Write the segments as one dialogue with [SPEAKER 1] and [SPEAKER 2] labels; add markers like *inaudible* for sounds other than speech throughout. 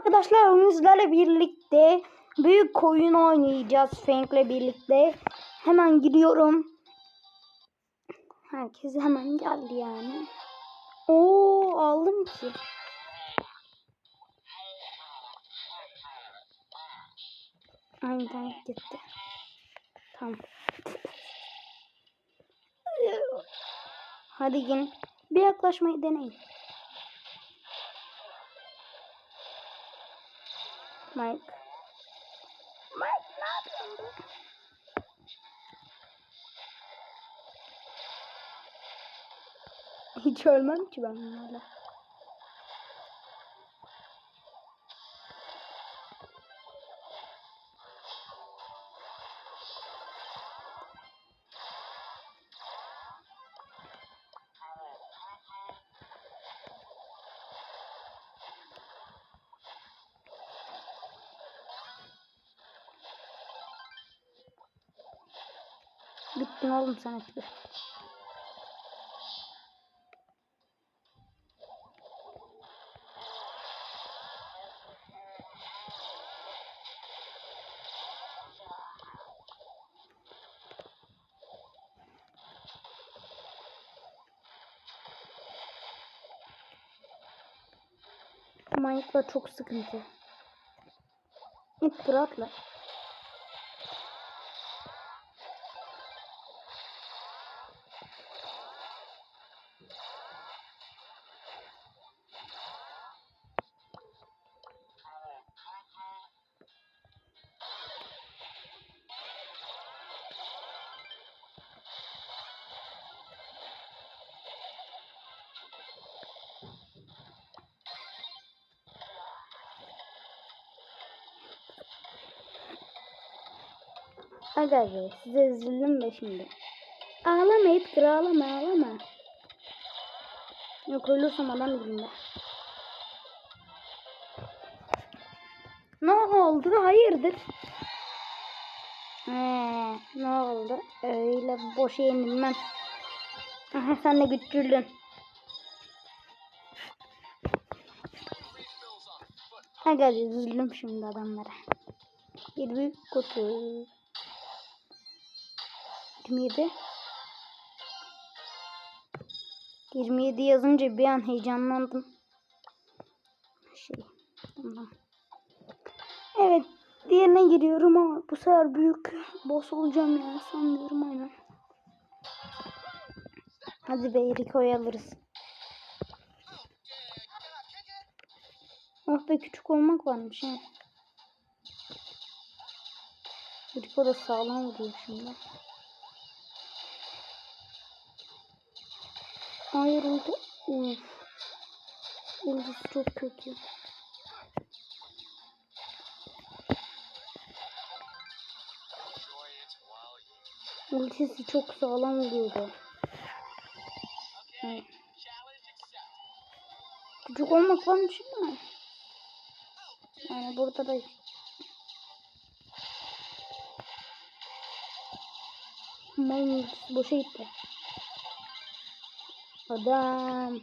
[SPEAKER 1] arkadaşlar sizlerle birlikte büyük oyun oynayacağız Frank'le birlikte. Hemen gidiyorum. Herkes hemen geldi yani. Oo aldım ki. Aynen gitti. Tamam. Hadi gelin. Bir yaklaşmayı deneyin. Mike. Mike ne yapıyorsun? Hiç ölmem ki ben bunlarla. Bittin oğlum sen etki. Manyaklar çok sıkıntı. İt atla. Aga be size üzüldüm de şimdi. Ağlama Edgar ağlama ağlama. Yok ölürsem adam ben. Ne oldu? Hayırdır? He, ne oldu? Öyle boş yenilmem. Aha sen de güçlüydün. Aga üzüldüm şimdi adamlara. Bir büyük kutu. 27 27 yazınca bir an heyecanlandım. Şey, tamam. Evet, diğerine giriyorum ama bu sefer büyük boss olacağım ya sanmıyorum aynen. Hadi be Eriko'yu alırız. Oh be küçük olmak varmış ha. Eriko da sağlam vuruyor şimdi. Hayır oldu. Uf. Ultisi çok kötü. Ultisi çok sağlam oluyordu. Evet. Küçük olmak varmış ama. Yani burada da ultisi boşa gitti. Подам.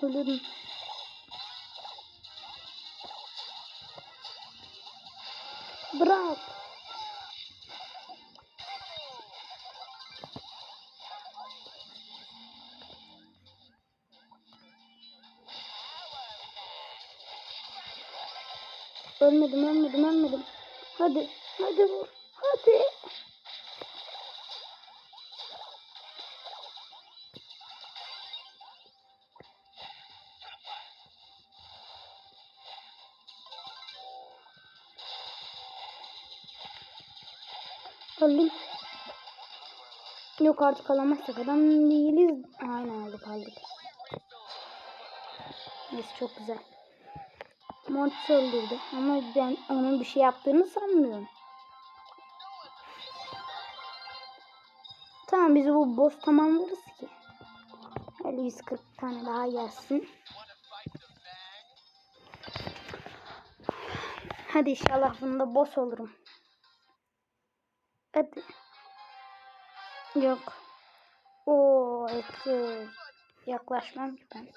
[SPEAKER 1] Блин. Брат. Ölmedim, ölmedim, ölmedim. Hadi, hadi vur. Hadi. Öldüm. Yok artık alamazsak adam değiliz. Aynen aldık aldık. Neyse çok güzel. Mortis öldürdü ama ben onun bir şey yaptığını sanmıyorum. Tamam biz bu boss tamamlarız ki. Öyle 140 tane daha gelsin. Hadi inşallah bunda boss olurum. Hadi. Yok. Oo, etti. Yaklaşmam ki ben.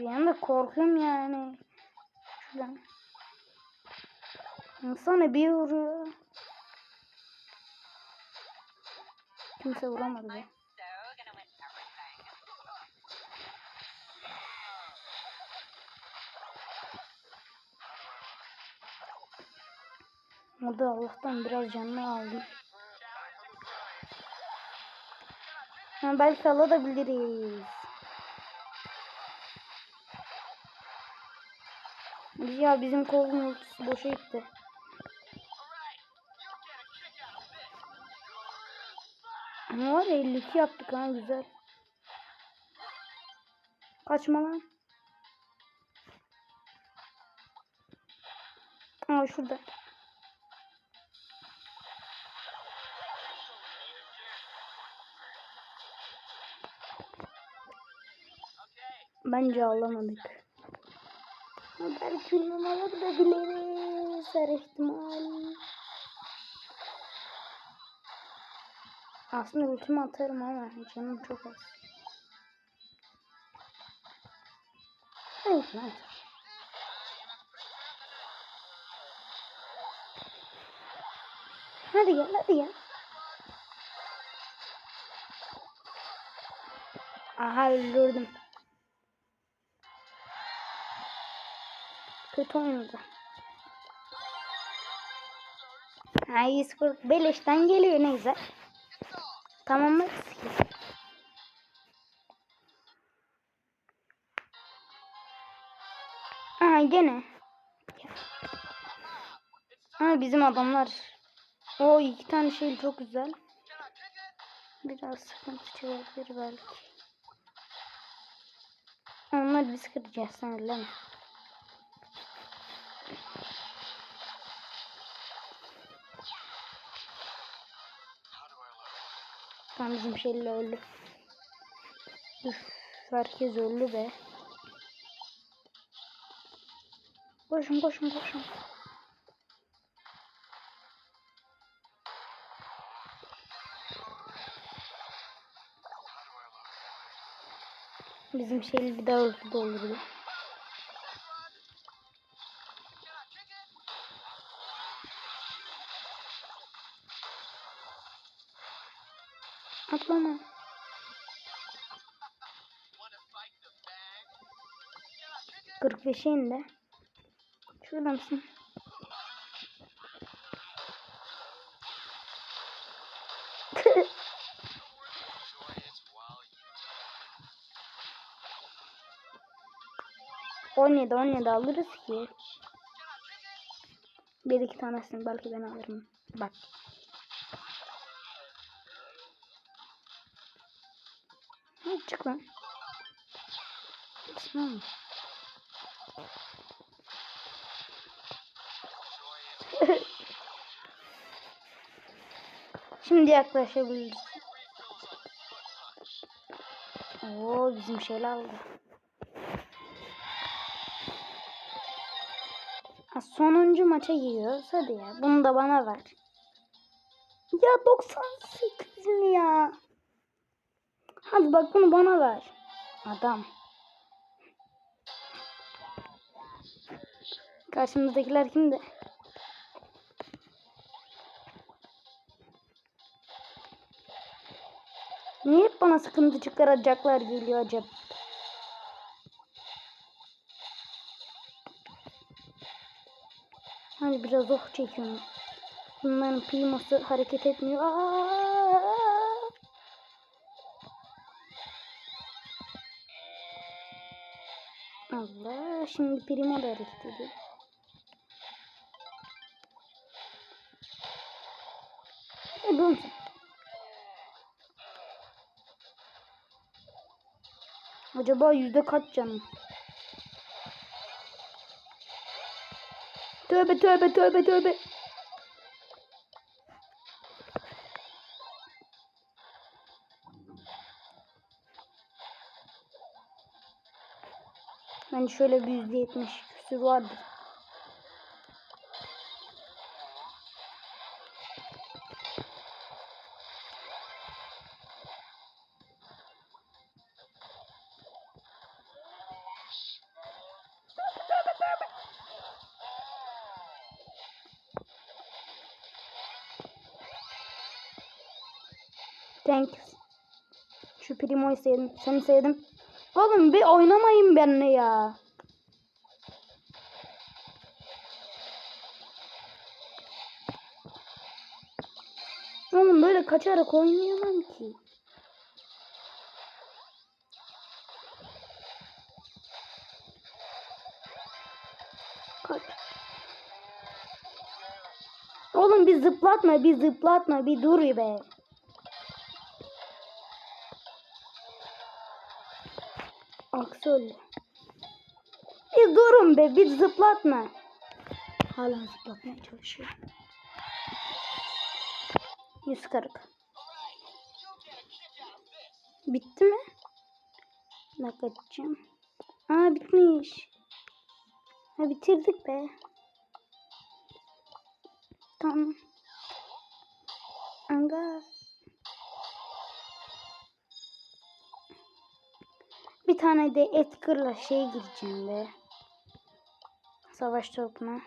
[SPEAKER 1] Bir anda korkuyorum yani. Şuradan. İnsana bir vuruyor. Kimse vuramadı be. O da Allah'tan biraz canını aldım. Ha, belki alabiliriz. Ya bizim kolun ultisi boşa gitti. Ama var ya 52 yaptık ha güzel. Kaçma lan. Aa şurada. Bence alamadık. Ama belki bilmem alabiliriz. Her ihtimal. Aslında ultimi atarım ama canım çok az. Hayır lan. Hadi gel hadi gel. Aha öldürdüm. Kötü oynadı. Ha 140 beleşten geliyor neyse. Tamam mı? Aha gene. Ha bizim adamlar. O iki tane şey çok güzel. Biraz sıkıntı çıkabilir belki. Onlar biz kıracağız sen? Tam bizim şeyle öldü. Üf, herkes öldü be. Koşun koşun koşun. Bizim şeyli bir daha öldü olurdu. Atlama. Kırk beşe indi. Şurada mısın? *laughs* On yedi alırız ki. Bir iki tanesini belki ben alırım. Bak. Çık lan. Tamam. *laughs* Şimdi yaklaşabiliriz. Oo bizim şeyler aldı. Ha, sonuncu maça giriyoruz. Hadi ya. Bunu da bana ver. Ya 98 mi ya? Hadi bak bunu bana ver. Adam. Karşımızdakiler kimdi? Niye hep bana sıkıntı çıkaracaklar geliyor acaba? Hadi biraz oh çekiyorum. Bunların priması hareket etmiyor. Aa! Allah şimdi primo da hareket ediyor. E sen. Acaba yüzde kaç canım? Tövbe tövbe tövbe tövbe. Ben şöyle bir yüzde yetmiş sürü vardır. Thanks. Şu Primo'yu sevdim. Seni sevdim. Oğlum bir oynamayın benimle ya. Oğlum böyle kaçarak oynayamam ki. Kaç. Oğlum bir zıplatma, bir zıplatma, bir dur be. Aksol. Bir durun be, bir zıplatma. Hala zıplatmaya çalışıyor. 140. Bitti mi? Açacağım. Aa bitmiş. Ha bitirdik be. Tamam. Anga. Tane de Edgar'la şey gireceğim be. Savaş topuna.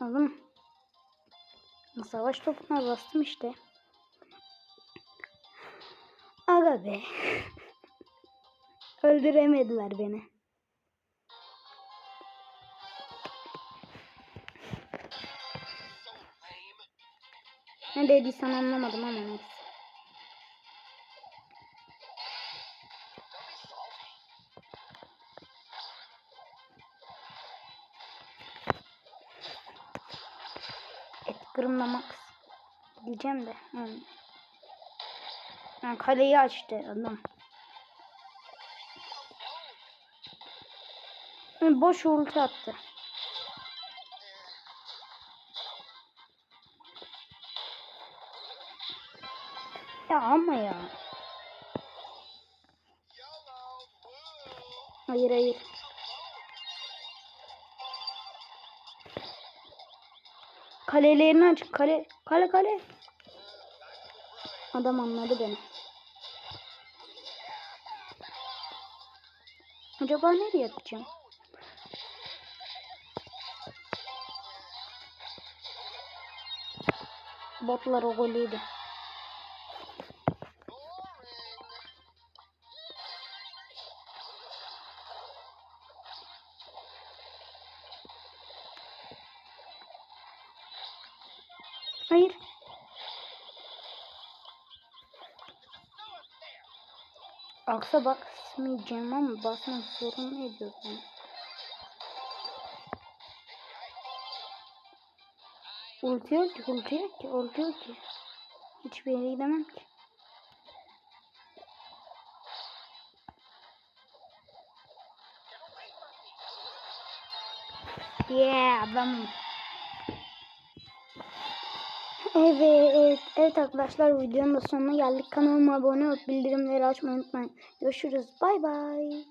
[SPEAKER 1] Aldım. Savaş topuna bastım işte. Aga be. *laughs* Öldüremediler beni. Ne dediysen anlamadım ama neyse. Edgar'ımla Max diyeceğim de. Yani. Ha, kaleyi açtı adam. Hı, Boş ulti attı. Ya ama ya. Hayır hayır. Kalelerini aç. Kale. Kale kale. Adam anladı beni. Acaba nereye atacağım? Botlar o golüydü. Aksa basmayacağım ama basmak zorunda ediyor beni. Ulti yok ki, ulti yok ki, ulti yok ki. Hiçbir yere gidemem ki. Yeah, adamım. Evet, evet arkadaşlar videonun da sonuna geldik. Kanalıma abone olup bildirimleri açmayı unutmayın. Görüşürüz. Bay bay.